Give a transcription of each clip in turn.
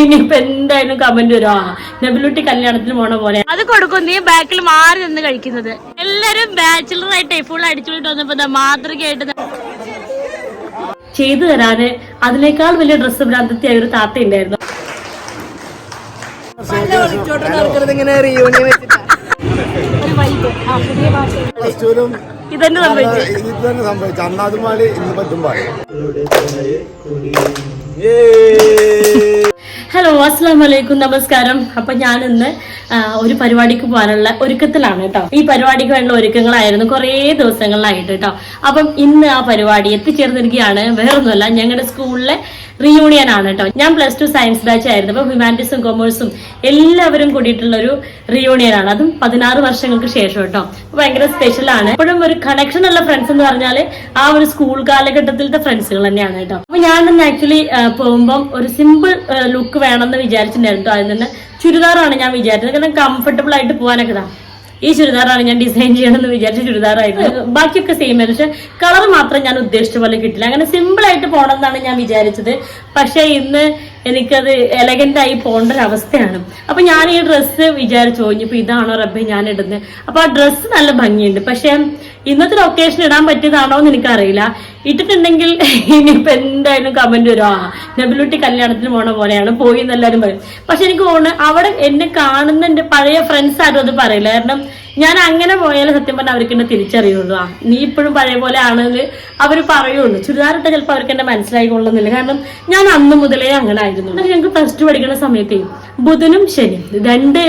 ഇനിയിപ്പോ എന്തായാലും കമന്റ് വരുവാ നബിലുട്ടി കല്യാണത്തിന് പോണ പോലെ. അത് കൊടുക്കും. നീ ബാക്കിൽ മാറി നിന്ന് കഴിക്കുന്നത്. എല്ലാരും ബാച്ചിലർ ആയിട്ട് ഫുൾ അടിച്ചുകൊണ്ട് വന്നപ്പോ മാതൃകയായിട്ട് ചെയ്തു തരാന് അതിനേക്കാൾ വലിയ ഡ്രസ്സ് ഭ്രാന്തത്തിയായ ഒരു താത്ത ഉണ്ടായിരുന്നു ഇങ്ങനെ സംഭവിച്ചു? ഇതെന്നെ സംഭവിച്ചു? ഇത് തന്നെ സംഭവിച്ചു Yay! ഹലോ അസ്സാം വലൈക്കും നമസ്കാരം. അപ്പൊ ഞാൻ ഇന്ന് ഒരു പരിപാടിക്ക് പോകാനുള്ള ഒരുക്കത്തിലാണ് കേട്ടോ. ഈ പരിപാടിക്ക് വേണ്ട ഒരുക്കങ്ങളായിരുന്നു കുറേ ദിവസങ്ങളിലായിട്ട് കേട്ടോ. അപ്പം ഇന്ന് ആ പരിപാടി എത്തിച്ചേർന്നിരിക്കുകയാണ്. വേറൊന്നുമല്ല ഞങ്ങളുടെ സ്കൂളിലെ റീയൂണിയൻ ആണ് കേട്ടോ. ഞാൻ പ്ലസ് ടു സയൻസ് ബാച്ച് ആയിരുന്നു. അപ്പൊ ഹ്യൂമാനിറ്റീസും കൊമേഴ്സും എല്ലാവരും കൂടിയിട്ടുള്ള ഒരു റീയൂണിയൻ ആണ്. അതും പതിനാറ് വർഷങ്ങൾക്ക് ശേഷം കേട്ടോ. ഭയങ്കര സ്പെഷ്യൽ ആണ്. ഇപ്പോഴും ഒരു കണക്ഷൻ ഉള്ള ഫ്രണ്ട്സ് എന്ന് പറഞ്ഞാൽ ആ ഒരു സ്കൂൾ കാലഘട്ടത്തിലത്തെ ഫ്രണ്ട്സുകൾ തന്നെയാണ് കേട്ടോ. അപ്പൊ ഞാൻ ആക്ച്വലി പോകുമ്പോൾ ഒരു സിമ്പിൾ ലുക്ക് വേണമെന്ന് വിചാരിച്ചിട്ടുണ്ടായിരുന്നു അതിൽ നിന്ന് ചുരിദാറാണ് ഞാൻ വിചാരിച്ചത്. കാരണം കംഫർട്ടബിൾ ആയിട്ട് പോകാനൊക്കെ ഇതാ. ഈ ചുരിദാറാണ് ഞാൻ ഡിസൈൻ ചെയ്യണമെന്ന് വിചാരിച്ച ചുരിദാറായിരുന്നു. ബാക്കിയൊക്കെ സെയിം ആയിരുന്നു പക്ഷെ കളർ മാത്രം ഞാൻ ഉദ്ദേശിച്ച പോലെ കിട്ടില്ല. അങ്ങനെ സിമ്പിൾ ആയിട്ട് പോകണം എന്നാണ് ഞാൻ വിചാരിച്ചത്. പക്ഷെ ഇന്ന് എനിക്കത് എലഗന്റ് ആയി പോകേണ്ട ഒരു അവസ്ഥയാണ്. അപ്പൊ ഞാൻ ഈ ഡ്രസ്സ് വിചാരിച്ചു ഇനിയിപ്പോ ഇതാണോ റബ്ബെ ഞാൻ ഇടുന്നത് അപ്പൊ ആ ഡ്രസ്സ് നല്ല ഭംഗിയുണ്ട്. പക്ഷെ ഇന്നത്തെ ലൊക്കേഷൻ ഇടാൻ പറ്റിയതാണോ എന്ന് എനിക്കറിയില്ല. ഇട്ടിട്ടുണ്ടെങ്കിൽ ഇനിയിപ്പോ എന്തായാലും കമന്റ് വരും. ആ നബിലുട്ടി കല്യാണത്തിന് പോണ പോലെയാണ്. പോയി എന്നെല്ലാരും പറയും. പക്ഷെ എനിക്ക് തോന്നുന്നു അവിടെ എന്നെ കാണുന്ന എന്റെ പഴയ ഫ്രണ്ട്സ് ആരും അത് പറയില്ല. കാരണം ഞാൻ അങ്ങനെ പോയാലും സത്യം പറഞ്ഞാൽ അവർക്ക് എന്നെ തിരിച്ചറിയുള്ളൂ. ആ നീ ഇപ്പോഴും പഴയ പോലെ ആണെന്ന് അവർ പറയുള്ളൂ. ചുരിദാറിട്ട് ചിലപ്പോൾ അവർക്ക് എന്നെ മനസ്സിലായിക്കൊള്ളുന്നില്ല കാരണം ഞാൻ അന്ന് മുതലേ അങ്ങനെ ആയിരുന്നു. പക്ഷെ ഞങ്ങൾക്ക് പ്ലസ് ടു പഠിക്കുന്ന സമയത്തേ ബുധനും ശനിയും രണ്ട്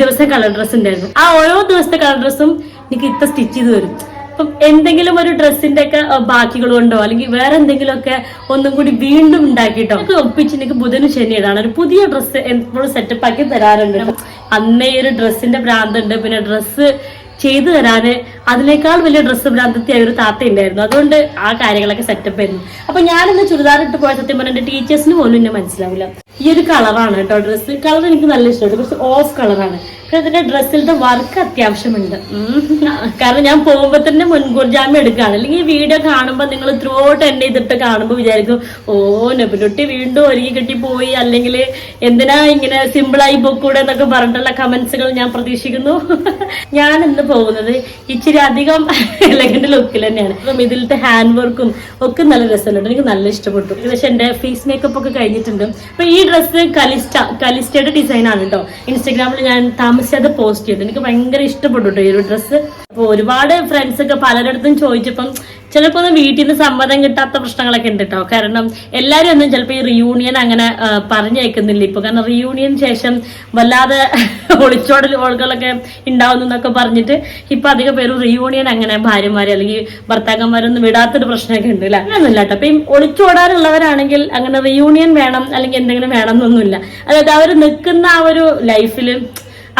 ദിവസം കളർ ഡ്രസ്സ് ഉണ്ടായിരുന്നു. ആ ഓരോ ദിവസത്തെ കളർ ഡ്രസ്സും എനിക്ക് ഇത്ര സ്റ്റിച്ച് ചെയ്ത് തരും. അപ്പം എന്തെങ്കിലും ഒരു ഡ്രസ്സിന്റെ ഒക്കെ ബാക്കികൾ കൊണ്ടോ അല്ലെങ്കിൽ വേറെ എന്തെങ്കിലുമൊക്കെ ഒന്നും കൂടി വീണ്ടും ഉണ്ടാക്കിയിട്ടോ? എനിക്ക് ഒപ്പിച്ച് എനിക്ക് ബുധനും ശനിയാണ് ഒരു പുതിയ ഡ്രസ്സ് എപ്പോഴും സെറ്റപ്പ് ആക്കി തരാറുണ്ട് അന്നേ ഒരു ഡ്രസ്സിന്റെ ഭ്രാന്തുണ്ട്. പിന്നെ ഡ്രസ്സ് ചെയ്തു തരാന് അതിനേക്കാൾ വലിയ ഡ്രസ്സ് ഭ്രാന്തത്തിയായ ഒരു താത്ത ഉണ്ടായിരുന്നു അതുകൊണ്ട് ആ കാര്യങ്ങളൊക്കെ സെറ്റപ്പ് ആയിരുന്നു. അപ്പൊ ഞാനിന്ന് ചുരിദാർ ഇട്ട് പോയ സത്യം പറഞ്ഞ ടീച്ചേഴ്സിന് പോലും എന്നെ മനസ്സിലാവില്ല. ഈ ഒരു കളറാണ് കേട്ടോ ഡ്രസ്സ് കളർ എനിക്ക് നല്ല ഇഷ്ടമാണ്. കുറച്ച് ഓഫ് കളറാണ് പക്ഷെ അതിന്റെ ഡ്രസ്സിലത്തെ വർക്ക് അത്യാവശ്യമുണ്ട്. കാരണം ഞാൻ പോകുമ്പോ തന്നെ മുൻകൂർ ജാമ്യം എടുക്കുകയാണ്. അല്ലെങ്കിൽ ഈ വീഡിയോ കാണുമ്പോൾ നിങ്ങൾ ത്രൂ ഔട്ട് എന്നെ ഇതിട്ട് കാണുമ്പോൾ വിചാരിക്കും ഓ നെപ്പിലൊട്ടി വീണ്ടും ഒരുങ്ങി കെട്ടി പോയി അല്ലെങ്കിൽ എന്തിനാ ഇങ്ങനെ സിമ്പിളായി പോക്കൂടെ എന്നൊക്കെ പറഞ്ഞിട്ടുള്ള കമന്റ്സുകൾ ഞാൻ പ്രതീക്ഷിക്കുന്നു. ഞാൻ ഇന്ന് പോകുന്നത് ഇച്ചിരി അധികം എലഗന്റ് ലുക്കിൽ തന്നെയാണ്. അപ്പം ഇതിലത്തെ ഹാൻഡ് വർക്കും ഒക്കെ നല്ല രസമുണ്ട്. എനിക്ക് നല്ല ഇഷ്ടപ്പെട്ടു. പക്ഷെ എന്റെ ഫേസ് മേക്കപ്പ് ഒക്കെ കഴിഞ്ഞിട്ടുണ്ട്. അപ്പൊ ഈ ഡ്രസ്സ് കലിസ്റ്റ കലിസ്റ്റയുടെ ഡിസൈൻ ആണ് കേട്ടോ. ഇൻസ്റ്റാഗ്രാമിൽ ഞാൻ താമസിയാതെ പോസ്റ്റ് ചെയ്തു. എനിക്ക് ഭയങ്കര ഇഷ്ടപ്പെട്ടു കേട്ടോ ഈ ഒരു ഡ്രസ്സ് അപ്പൊ ഒരുപാട് ഫ്രണ്ട്സ് ഒക്കെ പലരിടത്തും ചോദിച്ചപ്പം ചിലപ്പോൾ ഒന്ന് വീട്ടിൽ നിന്ന് സമ്മതം കിട്ടാത്ത പ്രശ്നങ്ങളൊക്കെ ഉണ്ട് കേട്ടോ കാരണം എല്ലാവരും ഒന്നും ചിലപ്പോൾ ഈ റിയൂണിയൻ അങ്ങനെ പറഞ്ഞേക്കുന്നില്ല ഇപ്പൊ കാരണം റിയൂണിയൻ ശേഷം വല്ലാതെ ഒളിച്ചോടൽ ഓളുകളൊക്കെ ഉണ്ടാവുന്നു എന്നൊക്കെ പറഞ്ഞിട്ട് ഇപ്പൊ അധികം പേരും റിയൂണിയൻ അങ്ങനെ ഭാര്യമാരെ അല്ലെങ്കിൽ ഭർത്താക്കന്മാരൊന്നും വിടാത്തൊരു പ്രശ്നമൊക്കെ ഉണ്ട് അല്ലേ അങ്ങനെയൊന്നുമില്ല കേട്ടോ അപ്പൊ ഈ ഒളിച്ചോടാനുള്ളവരാണെങ്കിൽ അങ്ങനെ റിയൂണിയൻ വേണം അല്ലെങ്കിൽ എന്തെങ്കിലും വേണം എന്നൊന്നുമില്ല. അതായത് അവർ നിൽക്കുന്ന ആ ഒരു ലൈഫിൽ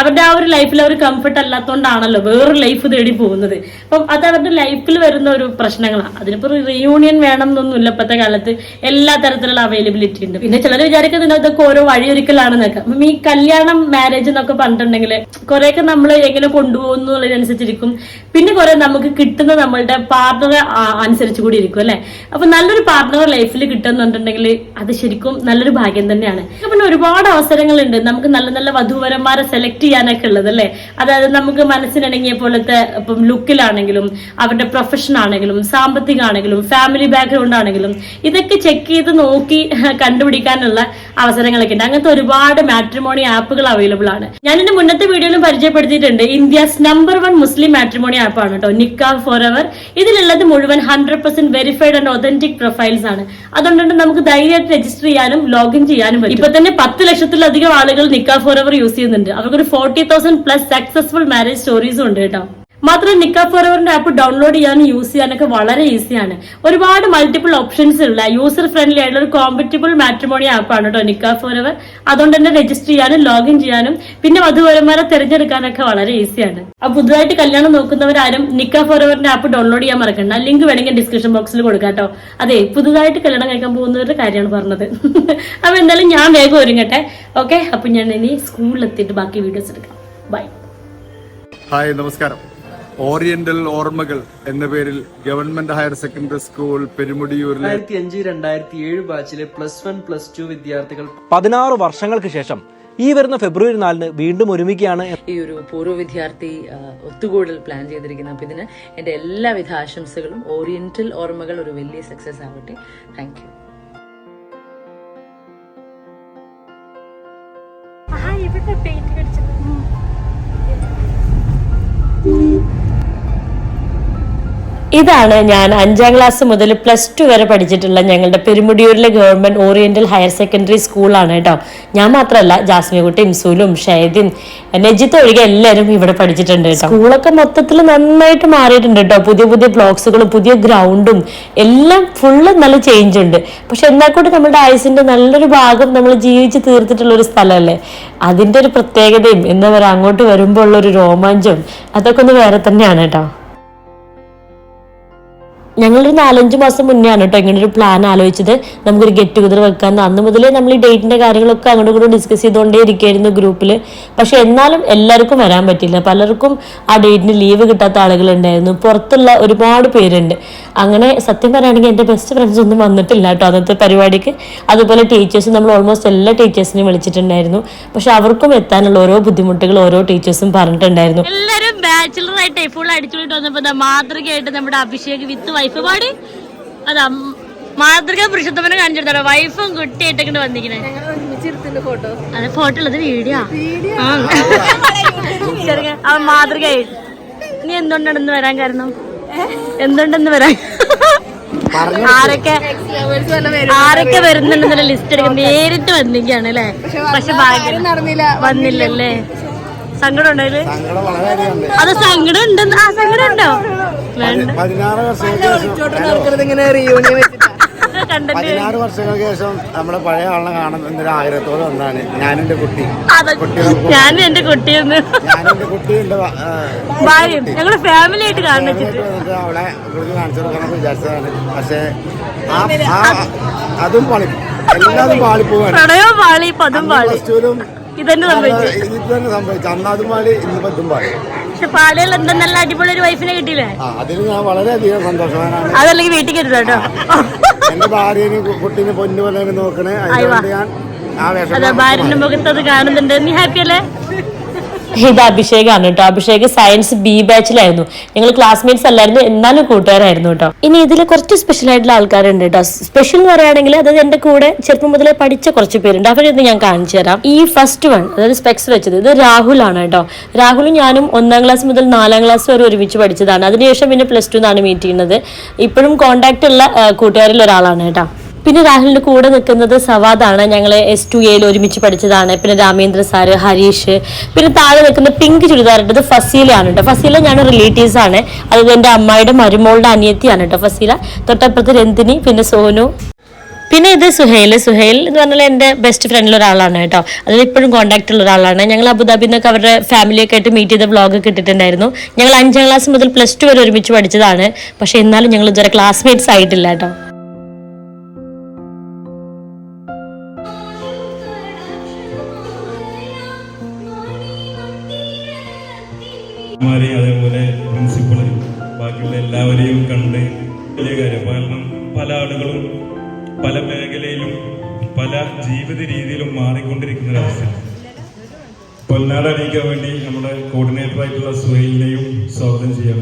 അവരുടെ ആ ഒരു ലൈഫിൽ അവർ കംഫർട്ട് അല്ലാത്തതുകൊണ്ടാണല്ലോ വേറൊരു ലൈഫ് തേടി പോകുന്നത്. അപ്പം അത് അവരുടെ ലൈഫിൽ വരുന്ന ഒരു പ്രശ്നങ്ങളാണ് അതിനിപ്പോൾ റിയൂണിയൻ വേണം എന്നൊന്നുമില്ല ഇപ്പോഴത്തെ കാലത്ത്. എല്ലാ തരത്തിലുള്ള അവൈലബിലിറ്റി ഉണ്ട്. പിന്നെ ചിലർ വിചാരിക്കുന്നത് ഇതൊക്കെ ഓരോ വഴിയൊരിക്കലാണെന്നൊക്കെ. അപ്പം ഈ കല്യാണം മാരേജ് എന്നൊക്കെ പറഞ്ഞിട്ടുണ്ടെങ്കിൽ കുറെയൊക്കെ നമ്മൾ എങ്ങനെ കൊണ്ടുപോകുന്നു എന്നുള്ളതിനനുസരിച്ചിരിക്കും. പിന്നെ കുറെ നമുക്ക് കിട്ടുന്ന നമ്മളുടെ പാർട്ണറെ അനുസരിച്ച് കൂടി ഇരിക്കും അല്ലെ? അപ്പൊ നല്ലൊരു പാർട്ണർ ലൈഫിൽ കിട്ടുന്നുണ്ടെങ്കിൽ അത് ശരിക്കും നല്ലൊരു ഭാഗ്യം തന്നെയാണ്. പിന്നെ ഒരുപാട് അവസരങ്ങളുണ്ട്. നമുക്ക് നല്ല നല്ല വധുവരന്മാരെ സെലക്ട് ചെയ്യാനൊക്കെ ഉള്ളത് അല്ലെ? അതായത് നമുക്ക് മനസ്സിനിണങ്ങിയ പോലത്തെ ഇപ്പം ലുക്കിലാണെങ്കിലും അവരുടെ പ്രൊഫഷൻ ആണെങ്കിലും സാമ്പത്തികമാണെങ്കിലും ഫാമിലി ബാക്ക്ഗ്രൗണ്ട് ആണെങ്കിലും ഇതൊക്കെ ചെക്ക് ചെയ്ത് നോക്കി കണ്ടുപിടിക്കാനുള്ള അവസരങ്ങളൊക്കെ ഉണ്ട്. അങ്ങനത്തെ ഒരുപാട് മാട്രിമോണി ആപ്പുകൾ അവൈലബിൾ ആണ്. ഞാൻ എന്റെ മുന്നത്തെ വീഡിയോയിലും പരിചയപ്പെടുത്തിയിട്ടുണ്ട്. India's number one Muslim matrimony ആണ് കേട്ടോ. നിക്ക ഫോർ എവർ ഇതിലുള്ളത് മുഴുവൻ hundred percent verified and authentic profiles ആണ്. അതുകൊണ്ട് നമുക്ക് ധൈര്യമായിട്ട് രജിസ്റ്റർ ചെയ്യാനും ലോഗിൻ ചെയ്യാനും ഇപ്പൊ തന്നെ പത്ത് ലക്ഷത്തിലധികം ആളുകൾ നിക്ക ഫോർ എവർ യൂസ് ചെയ്യുന്നുണ്ട്. അവർക്കൊരു forty thousand plus successful marriage സ്റ്റോറീസും ഉണ്ട് കേട്ടോ. മാത്രം നിക്ക ഫോറവറിന്റെ ആപ്പ് ഡൗൺലോഡ് ചെയ്യാനും യൂസ് ചെയ്യാനൊക്കെ വളരെ ഈസിയാണ് ഒരുപാട് മൾട്ടിപ്പിൾ ഓപ്ഷൻസ് ഉള്ള യൂസർ ഫ്രണ്ട്ലി ആയിട്ടുള്ള ഒരു കോമ്പറ്റബിൾ മാട്രിമോണി ആപ്പാണ് കേട്ടോ നിക്ക ഫോറവർ. അതുകൊണ്ട് തന്നെ രജിസ്റ്റർ ചെയ്യാനും ലോഗിൻ ചെയ്യാനും പിന്നെ വധുവരന്മാരെ തിരഞ്ഞെടുക്കാനൊക്കെ വളരെ ഈസിയാണ് അപ്പൊ പുതുതായിട്ട് കല്യാണം നോക്കുന്നവരാരും നിക്ക ഫോറവറിന്റെ ആപ്പ് ഡൗൺലോഡ് ചെയ്യാൻ മറക്കണ്ട. ലിങ്ക് വേണമെങ്കിൽ ഡിസ്ക്രിപ്ഷൻ ബോക്സിൽ കൊടുക്കാം കേട്ടോ അതെ പുതുതായിട്ട് കല്യാണം കഴിക്കാൻ പോകുന്നവരുടെ കാര്യമാണ് പറഞ്ഞത്. അപ്പൊ എന്തായാലും ഞാൻ വേഗം ഒരുങ്ങട്ടെ. ഓക്കെ അപ്പൊ ഞാൻ ഇനി സ്കൂളിൽ എത്തിയിട്ട് ബാക്കി വീഡിയോസ് എടുക്കാം. ബൈ ഹായ് നമസ്കാരം. ഓറിയന്റൽ ഓർമ്മകൾ എന്ന പേരിൽ government higher secondary school Perumudiyoor രണ്ടായിരത്തി അഞ്ച് രണ്ടായിരത്തി ഏഴ് ബാച്ചിലെ പ്ലസ് വൺ പ്ലസ് ടു വിദ്യാർത്ഥികൾ പതിനാറ് വർഷങ്ങൾക്ക് ശേഷം ഈ വരുന്ന ഫെബ്രുവരി നാലിന് വീണ്ടും ഒരുമിക്കുകയാണ് ഈ ഒരു പൂർവ വിദ്യാർത്ഥി ഒത്തുകൂടൽ പ്ലാൻ ചെയ്തിരിക്കുന്നത് അപ്പോൾ ഇതിന് എന്റെ എല്ലാവിധ ആശംസകളും ഓറിയന്റൽ ഓർമ്മകൾ ഒരു വലിയ സക്സസ് ആവട്ടെ. താങ്ക് യു ഇതാണ് ഞാൻ അഞ്ചാം ക്ലാസ് മുതൽ പ്ലസ് ടു വരെ പഠിച്ചിട്ടുള്ള ഞങ്ങളുടെ പെരുമുടിയൂരിലെ ഗവൺമെന്റ് ഓറിയന്റൽ ഹയർ സെക്കൻഡറി സ്കൂളാണ് കേട്ടോ. ഞാൻ മാത്രമല്ല ജാസ്മിൻകുട്ടി ഇംസൂലും ഷൈദിൻ നജിത്ത് ഒഴികെ എല്ലാവരും ഇവിടെ പഠിച്ചിട്ടുണ്ട് കേട്ടോ. സ്കൂളൊക്കെ മൊത്തത്തിൽ നന്നായിട്ട് മാറിയിട്ടുണ്ട് കേട്ടോ. പുതിയ പുതിയ ബ്ലോക്സുകളും പുതിയ ഗ്രൗണ്ടും എല്ലാം ഫുള്ള് നല്ല ചേഞ്ച് ഉണ്ട്. പക്ഷെ എന്നാൽ കൂടി നമ്മുടെ ആയുസിന്റെ നല്ലൊരു ഭാഗം നമ്മൾ ജീവിച്ച് തീർത്തിട്ടുള്ള ഒരു സ്ഥലമല്ലേ? അതിന്റെ ഒരു പ്രത്യേകതയും എന്താ പറയുക അങ്ങോട്ട് വരുമ്പോൾ ഉള്ള ഒരു രോമാഞ്ചം അതൊക്കെ ഒന്ന് വേറെ തന്നെയാണ് കേട്ടോ. ഞങ്ങളൊരു നാലഞ്ച് മാസം മുന്നേ ആണ് കേട്ടോ ഇങ്ങനെ ഒരു പ്ലാൻ ആലോചിച്ചത്. നമുക്കൊരു ഗെറ്റ് ടുഗദർ വെക്കാൻ അന്ന് മുതലേ നമ്മൾ ഈ ഡേറ്റിന്റെ കാര്യങ്ങളൊക്കെ അങ്ങോട്ടും ഇങ്ങോട്ടും ഡിസ്കസ് ചെയ്തുകൊണ്ടേ ഇരിക്കുകയായിരുന്നു ഗ്രൂപ്പിൽ പക്ഷെ എന്നാലും എല്ലാവർക്കും വരാൻ പറ്റില്ല. പലർക്കും ആ ഡേറ്റിന് ലീവ് കിട്ടാത്ത ആളുകളുണ്ടായിരുന്നു പുറത്തുള്ള ഒരുപാട് പേരുണ്ട്. അങ്ങനെ സത്യം പറയുകയാണെങ്കിൽ എന്റെ ബെസ്റ്റ് ഫ്രണ്ട്സ് ഒന്നും വന്നിട്ടില്ല കേട്ടോ അന്നത്തെ പരിപാടിക്ക്. അതുപോലെ ടീച്ചേഴ്സ് നമ്മൾ ഓൾമോസ്റ്റ് എല്ലാ ടീച്ചേഴ്സിനെയും വിളിച്ചിട്ടുണ്ടായിരുന്നു. പക്ഷെ അവർക്കും എത്താനുള്ള ഓരോ ബുദ്ധിമുട്ടുകൾ ഓരോ ടീച്ചേഴ്സും പറഞ്ഞിട്ടുണ്ടായിരുന്നു. എല്ലാവരും ബാച്ചിലർ ആയിട്ട് ഫുൾ അടിച്ചുകൊണ്ട് വന്നപ്പോൾ മാതൃകയായിട്ട് നമ്മുടെ അഭിഷേക് വിത്ത് വൈഫ് പാടി? അതാ മാതൃക പുരുഷത്തമ്മനെ കാണിച്ചിരുന്നോ വൈഫും കുട്ടി ആയിട്ടൊക്കെ വന്നിരിക്കണേ ഫോട്ടോ അതെ ഫോട്ടോ ഉള്ളത് വീഡിയോ ചെറിയ അവൻ മാതൃകയായി നീ എന്തുകൊണ്ടാണെന്ന് വരാൻ കാരണം? എന്തുകൊണ്ടെന്ന് വരാൻ? ആരൊക്കെ ആരൊക്കെ വരുന്നുണ്ടെന്നുള്ള ലിസ്റ്റ് എടുക്കാൻ നേരിട്ട് വന്നിരിക്കാണ് അല്ലേ? പക്ഷെ ഭാഗ്യം വന്നില്ലല്ലേ? സങ്കടം ഉണ്ടോ അതിൽ? സങ്കടം ഉണ്ട് അത് സങ്കടം ഉണ്ടെന്ന് ആ സങ്കടം ഉണ്ടോ പതിനാറ് വർഷങ്ങൾക്ക് പതിനാറ് വർഷങ്ങൾക്ക് ശേഷം നമ്മുടെ പഴയ ആളെ കാണുന്ന എന്നൊരു ആഗ്രഹത്തോടെ വന്നാണ് ഞാനെന്റെ കുട്ടി. അതൊക്കെ ഞാനും എന്റെ കുട്ടിയൊന്ന് ഞാനെന്റെ കുട്ടിയുണ്ട് ഭാര്യ ഞങ്ങൾ ഫാമിലി ആയിട്ട് കാണിച്ചിട്ട് അവളെ കുറിച്ച് കാണിച്ചു കൊടുക്കണം വിചാരിച്ചതാണ്. പക്ഷേ ആ ആ- അതും പാളി. എല്ലാതും പാളിപ്പോവാണ്. പ്രണയവും പാളി പതും പാളി. ഇതന്നെ സംഭവിച്ചു ഇത് തന്നെ സംഭവിച്ചു അന്നാതും പാളി ഇന്നിപ്പോ ഇതും പാളി. പക്ഷെ പാളികൾ എന്താ നല്ല അടിപൊളി ഒരു വൈഫിനെ കിട്ടിയില്ലേ അതിന് ഞാൻ വളരെയധികം സന്തോഷവാനാണ്. അതല്ലെങ്കിൽ വീട്ടിൽ കരുതോ കേട്ടോ. എന്റെ ഭാര്യനെ കുട്ടീനെ പൊന്നു പോലെ നോക്കണേ. ഞാൻ ഭാര്യന്റെ മുഖത്ത് അത് കാണുന്നുണ്ട്. നീ ഹാപ്പി അല്ലേ? ഇത് അഭിഷേകാണ് കേട്ടോ അഭിഷേക് സയൻസ് ബി ബാച്ചിലായിരുന്നു ഞങ്ങൾ ക്ലാസ്മേറ്റ്സ് അല്ലായിരുന്നു എന്നാലും കൂട്ടുകാരായിരുന്നു കേട്ടോ ഇനി ഇതിൽ കുറച്ച് സ്പെഷ്യൽ ആയിട്ടുള്ള ആൾക്കാരുണ്ട് കേട്ടോ സ്പെഷ്യൽ എന്ന് പറയുകയാണെങ്കിൽ അതായത് എന്റെ കൂടെ ചെറുപ്പം മുതലേ പഠിച്ച കുറച്ച് പേരുണ്ട്. അവരത് ഞാൻ കാണിച്ചു തരാം. ഈ ഫസ്റ്റ് വൺ അതായത് സ്പെക്സ് വെച്ചത് ഇത് രാഹുൽ ആണ് കേട്ടോ രാഹുലും ഞാനും ഒന്നാം ക്ലാസ് മുതൽ നാലാം ക്ലാസ് വരെ ഒരുമിച്ച് പഠിച്ചതാണ്. അതിനുശേഷം പിന്നെ പ്ലസ് ടു എന്നാണ് മീറ്റ് ചെയ്യുന്നത്. ഇപ്പോഴും കോണ്ടാക്ട് ഉള്ള കൂട്ടുകാരിൽ ഒരാളാണ് കേട്ടോ പിന്നെ രാഹുലിന്റെ കൂടെ നിൽക്കുന്നത് സവാദാണ്. ഞങ്ങൾ എസ് ടു എയിൽ ഒരുമിച്ച് പഠിച്ചതാണ്. പിന്നെ രാമേന്ദ്ര സാറ് ഹരീഷ് പിന്നെ താഴെ നിൽക്കുന്ന പിങ്ക് ചുരിദാറിട്ടത് ഫസീലയാണ് കേട്ടോ ഫസീല ഞാൻ റിലേറ്റീവ്സ് ആണ്. അതായത് എന്റെ അമ്മായിയുടെ മരുമോളുടെ അനിയത്തിയാണ് കേട്ടോ ഫസീല. തൊട്ടപ്പുറത്ത് രന്തിനി പിന്നെ സോനു. പിന്നെ ഇത് സുഹൈൽ. സുഹൈൽ എന്ന് പറഞ്ഞാൽ എന്റെ ബെസ്റ്റ് ഫ്രണ്ടിൽ ഒരാളാണ് കേട്ടോ അതിൽ ഇപ്പോഴും കോൺടാക്ട് ഉള്ള ഒരാളാണ്. ഞങ്ങൾ അബുദാബിയിൽ നിന്നൊക്കെ അവരുടെ ഫാമിലിയൊക്കെ ആയിട്ട് മീറ്റ് ചെയ്ത വ്ളോഗ് ഒക്കെ ഇട്ടിട്ടുണ്ടായിരുന്നു. ഞങ്ങൾ അഞ്ചാം ക്ലാസ് മുതൽ പ്ലസ് ടു വരെ ഒരുമിച്ച് പഠിച്ചതാണ്. പക്ഷേ എന്നാലും ഞങ്ങൾ ഇതുവരെ ക്ലാസ്മേറ്റ്സ് ആയിട്ടില്ല കേട്ടോ മാരെയും അതേപോലെ പ്രിൻസിപ്പൾ ബാക്കിയുള്ള എല്ലാവരെയും കണ്ട് വലിയ കാര്യം. കാരണം പല ആളുകളും പല മേഖലയിലും പല ജീവിത രീതിയിലും മാറിക്കൊണ്ടിരിക്കുന്ന ഒരവസ്ഥ പൊന്നാട് അണിയിക്കാൻ വേണ്ടി നമ്മുടെ കോർഡിനേറ്റർ ആയിട്ടുള്ള സുഹൈലിനെയും സ്വാഗതം ചെയ്യാം.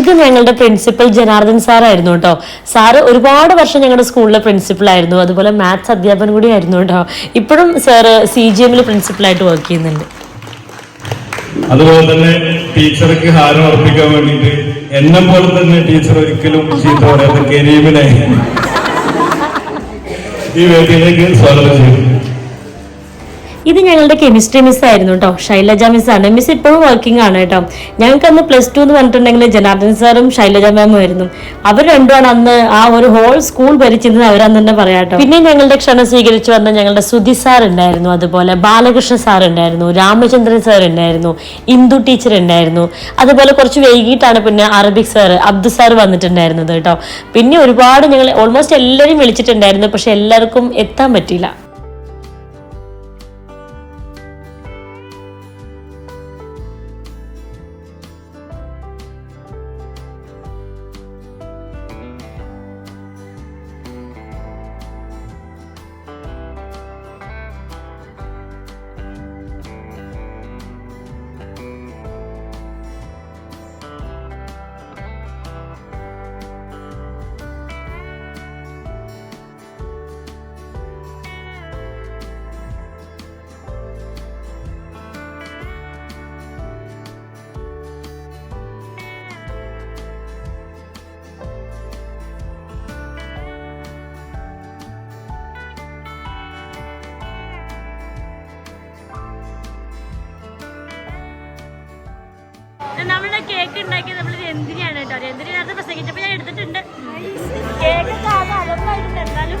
ഇത് ഞങ്ങളുടെ പ്രിൻസിപ്പൽ ജനാർദ്ദൻ സാറായിരുന്നു കേട്ടോ. സാറ് ഒരുപാട് വർഷം ഞങ്ങളുടെ സ്കൂളിലെ പ്രിൻസിപ്പൽ ആയിരുന്നു. അതുപോലെ മാത്സ് അധ്യാപനം കൂടി ആയിരുന്നു കേട്ടോ. ഇപ്പോഴും സാറ് സി ജി എമ്മിൽ പ്രിൻസിപ്പളായിട്ട് വർക്ക് ചെയ്യുന്നുണ്ട്. അതുപോലെ തന്നെ ടീച്ചർക്ക് ഹാരം അർപ്പിക്കാൻ വേണ്ടിയിട്ട് എന്നെ പോലെ തന്നെ ടീച്ചർ ഒരിക്കലും ചീത്ത പറയാത്ത കരീമിനെ ഈ വേദിയിലേക്ക് സ്വാഗതം ചെയ്യുന്നു. ഇത് ഞങ്ങളുടെ കെമിസ്ട്രി മിസ് ആയിരുന്നു കേട്ടോ ശൈലജ ആണ്. മിസ് ഇപ്പോഴും വർക്കിംഗ് ആണ് കേട്ടോ ഞങ്ങൾക്ക് അന്ന് പ്ലസ് ടു എന്ന് പറഞ്ഞിട്ടുണ്ടെങ്കിൽ ജനാർദ്ദൻ സാറും ശൈലജ മാമും ആയിരുന്നു. അവർ രണ്ടുമാണ് അന്ന് ആ ഒരു ഹോൾ സ്കൂൾ ഭരിച്ചിരുന്നത് അവരാന്ന് തന്നെ പറയാം കേട്ടോ പിന്നെ ഞങ്ങളുടെ ക്ഷണം സ്വീകരിച്ചു വന്ന ഞങ്ങളുടെ സുധി സാർ ഉണ്ടായിരുന്നു അതുപോലെ. ബാലകൃഷ്ണ സാർ ഉണ്ടായിരുന്നു. രാമചന്ദ്രൻ സാർ ഉണ്ടായിരുന്നു. ഇന്ദു ടീച്ചർ ഉണ്ടായിരുന്നു. അതുപോലെ കുറച്ച് വൈകിട്ടാണ് പിന്നെ അറബിക് സാർ അബ്ദു സാർ വന്നിട്ടുണ്ടായിരുന്നത് കേട്ടോ പിന്നെ ഒരുപാട് ഞങ്ങൾ ഓൾമോസ്റ്റ് എല്ലാവരും വിളിച്ചിട്ടുണ്ടായിരുന്നു. പക്ഷെ എല്ലാവർക്കും എത്താൻ പറ്റിയില്ല. കേക്ക് ഉണ്ടാക്കിയത് നമ്മൾ രന്തിരിയാണ് കേട്ടോ. രന്തിരിനകത്ത് പ്രസംഗിച്ചപ്പോൾ ഞാൻ എടുത്തിട്ടുണ്ട്. കേക്ക് അലമ്പായിട്ടുണ്ട് എന്നാലും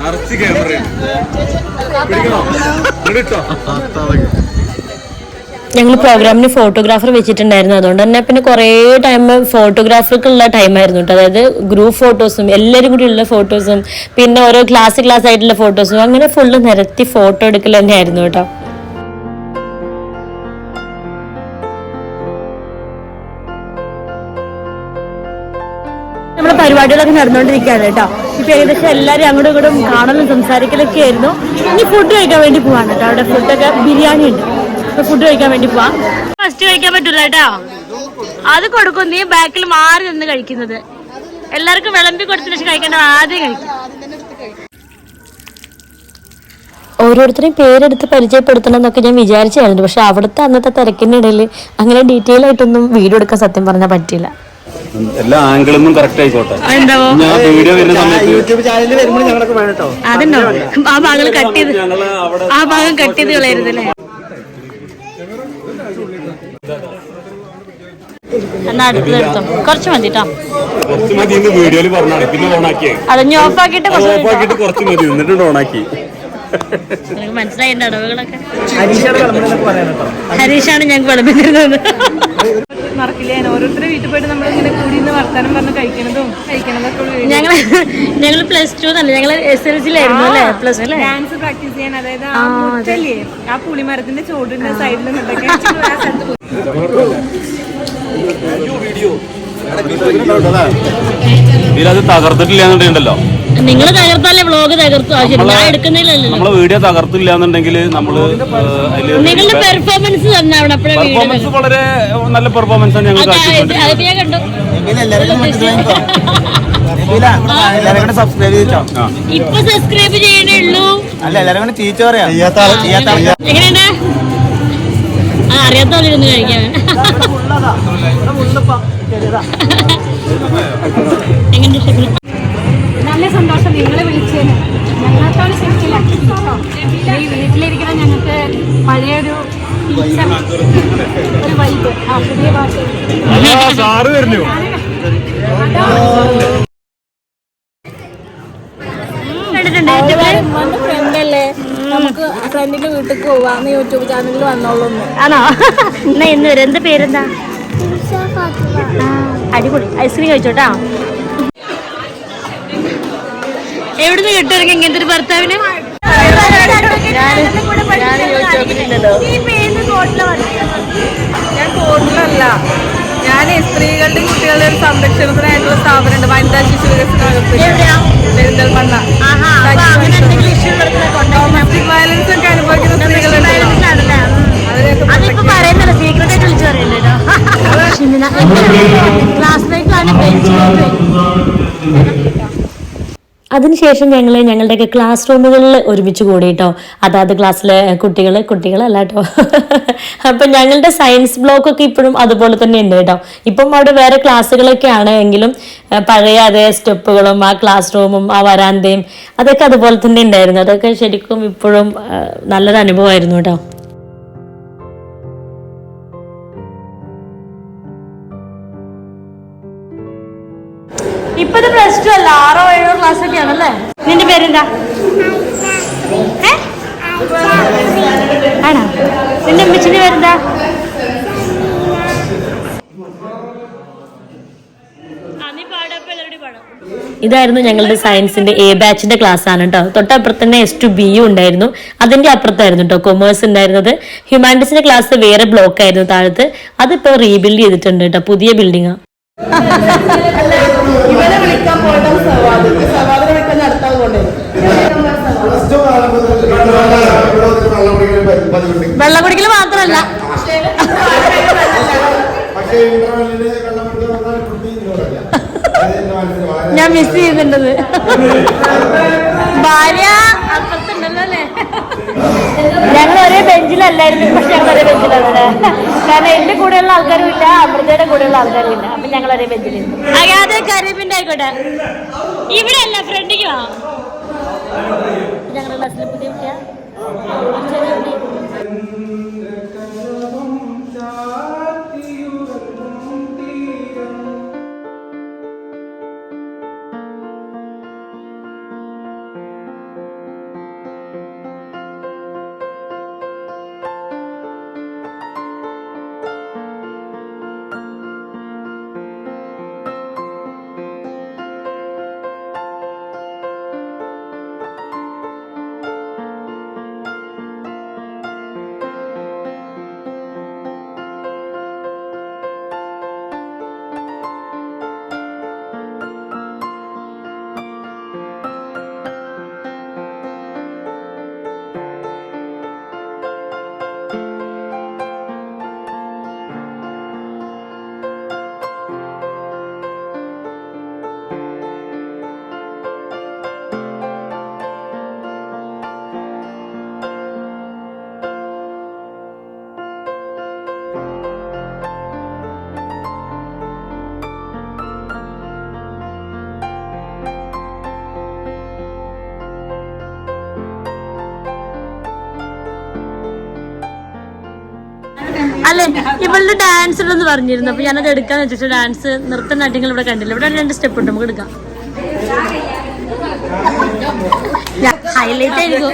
നിറച്ച് ക്യാമറ. പിടിക്കണോ? ഞങ്ങൾ പ്രോഗ്രാമിന് ഫോട്ടോഗ്രാഫർ വെച്ചിട്ടുണ്ടായിരുന്നു. അതുകൊണ്ട് തന്നെ പിന്നെ കുറേ ടൈം ഫോട്ടോഗ്രാഫർക്കുള്ള ടൈമായിരുന്നു കേട്ടോ അതായത് ഗ്രൂപ്പ് ഫോട്ടോസും എല്ലാവരും കൂടി ഉള്ള ഫോട്ടോസും പിന്നെ ഓരോ ക്ലാസ് ക്ലാസ് ആയിട്ടുള്ള ഫോട്ടോസും അങ്ങനെ ഫുള്ള് നിരത്തി ഫോട്ടോ എടുക്കൽ തന്നെയായിരുന്നു കേട്ടോ പരിപാടികളൊക്കെ നടന്നുകൊണ്ടിരിക്കുകയാണ് കേട്ടോ. ഇപ്പൊ ഏകദേശം എല്ലാവരും അങ്ങോട്ടും ഇങ്ങോട്ടും കാണലും സംസാരിക്കലൊക്കെ ആയിരുന്നു. ഇനി ഫുഡ് കഴിക്കാൻ വേണ്ടി പോവാണ് കേട്ടോ. അവിടെ ഫുഡൊക്കെ ബിരിയാണി ഉണ്ട്. അപ്പൊ ഫുഡ് കഴിക്കാൻ വേണ്ടി പോവാം. ഫസ്റ്റ് കഴിക്കാൻ പറ്റൂല കേട്ടോ. അത് കൊടുക്കും. നീ ബാക്കിൽ മാറി നിന്ന് കഴിക്കുന്നത്. എല്ലാവർക്കും വിളമ്പി കൊടുത്തിന് ശേഷം കഴിക്കേണ്ട ആദ്യം കഴിക്കും. ഓരോരുത്തരെയും പേരെടുത്ത് പരിചയപ്പെടുത്തണം എന്നൊക്കെ ഞാൻ വിചാരിച്ചായിരുന്നു പക്ഷെ അവിടുത്തെ അന്നത്തെ തിരക്കിനിടയിൽ അങ്ങനെ ഡീറ്റെയിൽ ആയിട്ടൊന്നും വീഡിയോ എടുക്കാൻ സത്യം പറഞ്ഞാൽ പറ്റിയില്ല. എല്ലാ ആംഗിളും കറക്റ്റ് ആയിക്കോട്ടെ. ഞാൻ വീഡിയോ വരുന്ന സമയത്ത് യൂട്യൂബ് ചാനലിൽ വരുമ്പോൾ ഞങ്ങളൊക്കെ വേണം കേട്ടോ. അതുണ്ടോ ആ ഭാഗം കട്ട് ചെയ്ത് ആ ഭാഗം കട്ട് ചെയ്ത് കളയരുതല്ലേ എന്നാ അടുത്തത് കുറച്ച് മതി കേട്ടോ കുറച്ച് മതി വീഡിയോയിൽ പറഞ്ഞാണ്. പിന്നെ ഓണാക്കിയേ അതഞ്ഞ് ഓഫ് ആക്കിയിട്ട് കുറച്ച് മതി ഓഫാക്കിയിട്ട് കുറച്ച് മതി. എന്നിട്ട് ഓണാക്കി നിനക്ക് മനസ്സിലായിട്ടുണ്ട് അടവുകളൊക്കെ? ഹരീഷാണ് ഞങ്ങൾക്ക് വിളമ്പിരുന്നത് മറക്കില്ല? ഞാൻ ഓരോരുത്തരുടെ വീട്ടിൽ പോയിട്ട് നമ്മൾ ഇങ്ങനെ കൂടി നിന്ന് വർത്താനം പറഞ്ഞ് കഴിക്കണതും കഴിക്കണതൊക്കെ ഞങ്ങൾ ഞങ്ങൾ പ്ലസ് ടു തന്നെ ഞങ്ങൾ എസ് എൽ സിയിലായിരുന്നു അല്ലേ? പ്ലസ് അല്ലേ? ഡാൻസ് പ്രാക്ടീസ് ചെയ്യാൻ. അതായത് ആ മുറ്റല്ലേ ആ പുളിമരത്തിന്റെ ചോടിന്റെ സൈഡിൽ നിന്നൊക്കെ. ഇതിലത് തകർത്തിട്ടില്ല എന്നുണ്ടെങ്കിലോ നിങ്ങൾ തകർത്താലേ വ്ളോഗ് തകർത്തു. ഞാൻ എടുക്കുന്നില്ലല്ലോ. നമ്മളെ വീഡിയോ തകർത്തില്ല എന്നുണ്ടെങ്കിൽ നമ്മൾ നിങ്ങളുടെ പെർഫോമൻസ് പെർഫോമൻസ് വളരെ നല്ല പെർഫോമൻസ് ആണ് ഞങ്ങൾ ഇപ്പൊ സബ്സ്ക്രൈബ് ചെയ്യണേ ഉള്ളൂ. അല്ല എല്ലാരും കൂടെ ടീച്ചർ പറയാം ആ അറിയാത്ത പോലെ ഇരുന്ന് കഴിക്കാൻ എങ്ങനെ നല്ല സന്തോഷം. നിങ്ങളെ വിളിച്ചതിന്. ഞങ്ങൾക്കാണ് ശരിക്കില്ല. ഈ വീട്ടിലിരിക്കുന്ന ഞങ്ങൾക്ക് പഴയൊരു ഒരു വൈബ് ആ പുതിയ ഭാഷ കണ്ടിട്ടുണ്ട് നമുക്ക് ഫ്രണ്ടിന്റെ വീട്ടിൽ പോവാന്ന് യൂട്യൂബ് ചാനലിൽ വന്നോളൂ ആണോ? എന്നാ ഇന്ന് വരും എന്ത് പേരെന്താ? അടിപൊളി. ഐസ്ക്രീം കഴിച്ചോട്ടാ? എവിടുന്ന് കിട്ടുമായിരിക്കും ഇങ്ങനത്തെ ഒരു ഭർത്താവിന്? ഞാൻ കോട്ടിലല്ല ഞാൻ സ്ത്രീകളുടെയും കുട്ടികളുടെയും ഒരു സംരക്ഷണത്തിനായിട്ടുള്ള സ്ഥാപനമുണ്ട്. വനിതാ ശിശു വികസന വകുപ്പ്. പെരിന്തൽമണ്ണ. ഡൊമസ്റ്റിക് വയലൻസ് ഒക്കെ അനുഭവിക്കുന്ന സ്ത്രീകളുണ്ടല്ലോ അതിനെയൊക്കെ അതിപ്പോ അതിനുശേഷം ഞങ്ങൾ ഞങ്ങളുടെയൊക്കെ ക്ലാസ് റൂമുകളിൽ ഒരുമിച്ച് കൂടി കേട്ടോ അതാത് ക്ലാസ്സിലെ കുട്ടികൾ കുട്ടികളല്ല കേട്ടോ അപ്പം ഞങ്ങളുടെ സയൻസ് ബ്ലോക്കൊക്കെ ഇപ്പോഴും അതുപോലെ തന്നെ ഉണ്ട് കേട്ടോ. ഇപ്പം അവിടെ വേറെ ക്ലാസ്സുകളൊക്കെ ആണ് എങ്കിലും പഴയ അതേ സ്റ്റെപ്പുകളും ആ ക്ലാസ് റൂമും ആ വരാന്തയും അതൊക്കെ അതുപോലെ തന്നെ ഉണ്ടായിരുന്നു. അതൊക്കെ ശരിക്കും ഇപ്പോഴും നല്ലൊരു അനുഭവമായിരുന്നു കേട്ടോ. ആറോ ഏഴോ ക്ലാസ് ഒക്കെ ആണല്ലേ നിന്റെ പേരെന്താ? ആണോ? നിന്റെ അമ്മച്ചിന്റെ പേരെന്താ? ഇതായിരുന്നു ഞങ്ങളുടെ സയൻസിന്റെ എ ബാച്ചിന്റെ ക്ലാസ് ആണ് കേട്ടോ. തൊട്ടപ്പുറത്ത് തന്നെ എസ് ടു ബി യു ഉണ്ടായിരുന്നു. അതിന്റെ അപ്പുറത്തായിരുന്നു കേട്ടോ കൊമേഴ്സ് ഉണ്ടായിരുന്നത്. ഹ്യൂമാനിറ്റീസിന്റെ ക്ലാസ് വേറെ ബ്ലോക്ക് ആയിരുന്നു താഴത്ത്. അതിപ്പോ റീബിൽഡ് ചെയ്തിട്ടുണ്ട് കേട്ടോ പുതിയ ബിൽഡിംഗ് വെള്ളം കുടിക്കൽ വളരെ ഞാൻ മിസ് ചെയ്യുന്നുണ്ടത്. ഭാര്യ ഞങ്ങൾ ഒരേ ബെഞ്ചിലല്ലായിരുന്നു പക്ഷെ ഞങ്ങൾ ഒരേ ബെഞ്ചിലാണ് കാരണം എന്റെ കൂടെയുള്ള ആൾക്കാരും ഇല്ല അമൃതയുടെ കൂടെയുള്ള ഇല്ല അപ്പൊ ഞങ്ങൾ ഒരേ ബെഞ്ചിലിരുന്നു അതെ കരീബിന്റെ ആയിക്കോട്ടെ. ഇവിടെ അല്ല ഫ്രണ്ടിക്ക് വാ. ഞങ്ങളുടെ ക്ലാസ്സിലെ പുതിയ കുട്ടിയാ. അല്ലെ? ഇവളുടെ ഡാൻസ് ഉണ്ടെന്ന് പറഞ്ഞിരുന്നു. അപ്പൊ ഞാനത് എടുക്കാന്ന് വെച്ചിട്ട് ഡാൻസ് നൃത്തനാട്യങ്ങൾ ഇവിടെ കണ്ടില്ല. ഇവിടെ രണ്ട് സ്റ്റെപ്പ് ഉണ്ട്. നമുക്ക് എടുക്കാം. ഹൈലൈറ്റ് ആയിരിക്കും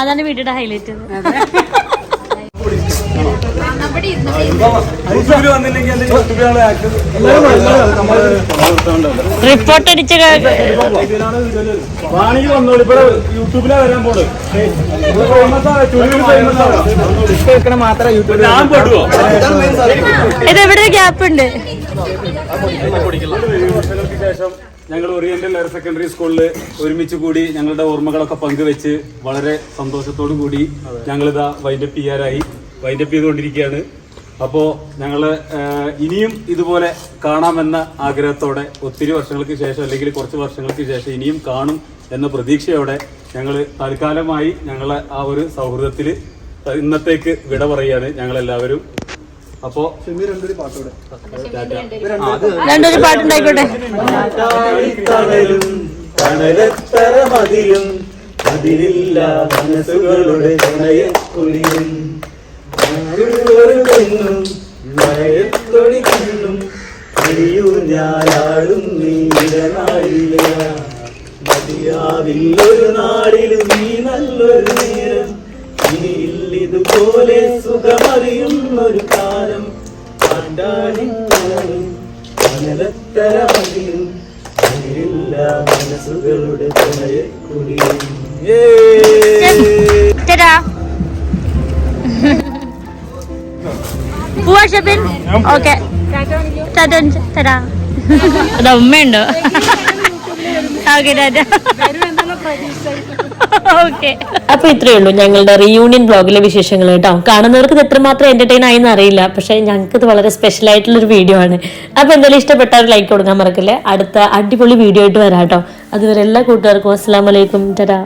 അതാണ് വീട്ടിയുടെ ഹൈലൈറ്റ് റിപ്പോർട്ട് അടിച്ച വാണെങ്കിൽ വന്നോളൂ. ഇവിടെ യൂട്യൂബിലാ വരാൻ പോണ് ഞാൻ പെടുവോ? ഇത് എവിടെ ഒരു ഗ്യാപ്പ് ഉണ്ട്? ശേഷം ഞങ്ങൾ ഓറിയന്റൽ ഹയർ സെക്കൻഡറി സ്കൂളിൽ ഒരുമിച്ച് കൂടി ഞങ്ങളുടെ ഓർമ്മകളൊക്കെ പങ്കുവെച്ച് വളരെ സന്തോഷത്തോടു കൂടി ഞങ്ങളിതാ വൈൻഡപ്പ് ചെയ്യാനായി വൈൻഡപ്പ് ചെയ്തുകൊണ്ടിരിക്കുകയാണ്. അപ്പോൾ ഞങ്ങൾ ഇനിയും ഇതുപോലെ കാണാമെന്ന ആഗ്രഹത്തോടെ ഒത്തിരി വർഷങ്ങൾക്ക് ശേഷം അല്ലെങ്കിൽ കുറച്ച് വർഷങ്ങൾക്ക് ശേഷം ഇനിയും കാണും എന്ന പ്രതീക്ഷയോടെ ഞങ്ങൾ തൽക്കാലമായി ഞങ്ങളെ ആ ഒരു സൗഹൃദത്തിൽ ഇന്നത്തേക്ക് വിട പറയുകയാണ് ഞങ്ങളെല്ലാവരും. അപ്പോ രണ്ടൊരു പാട്ടുണ്ടായിക്കോട്ടെ. മതിലും അതിലില്ല മനസ്സുകളുടെ ഒരു പെണ്ണും മഴത്തൊടിക്കുന്നു അടിയൂ ഞാനാടും നീലനാടില്ല മതിയാവില്ലൊരു നാടിലും നീ നല്ലൊരു നേരം. ഇനിയില്ലിതുപോലെ സുഖമറിയുന്നൊരു കാലം. അനലത്തര മതിയും മനസ്സുകളുടെ ഏ ചേട്ടാ പോവാ ഷെബിൻ ഓക്കെ. തരാ. അത് ഉമ്മയുണ്ടോ? Okay okay. അപ്പൊ ഇത്രയേ ഉള്ളൂ ഞങ്ങളുടെ റിയൂണിയൻ ബ്ലോഗിലെ വിശേഷങ്ങൾ കേട്ടോ. കാണുന്നവർക്ക് ഇത് എത്രമാത്രം എന്റർടൈൻ ആയെന്ന് അറിയില്ല. പക്ഷെ ഞങ്ങൾക്ക് ഇത് വളരെ സ്പെഷ്യൽ ആയിട്ടുള്ള ഒരു വീഡിയോ ആണ്. അപ്പൊ എന്തായാലും ഇഷ്ടപ്പെട്ട ഒരു ലൈക്ക് കൊടുക്കാൻ മറക്കില്ല. അടുത്ത അടിപൊളി വീഡിയോ ആയിട്ട് വരാം കേട്ടോ. അതുവരെ എല്ലാ കൂട്ടുകാർക്കും അസ്സാം വലൈക്കും തരാ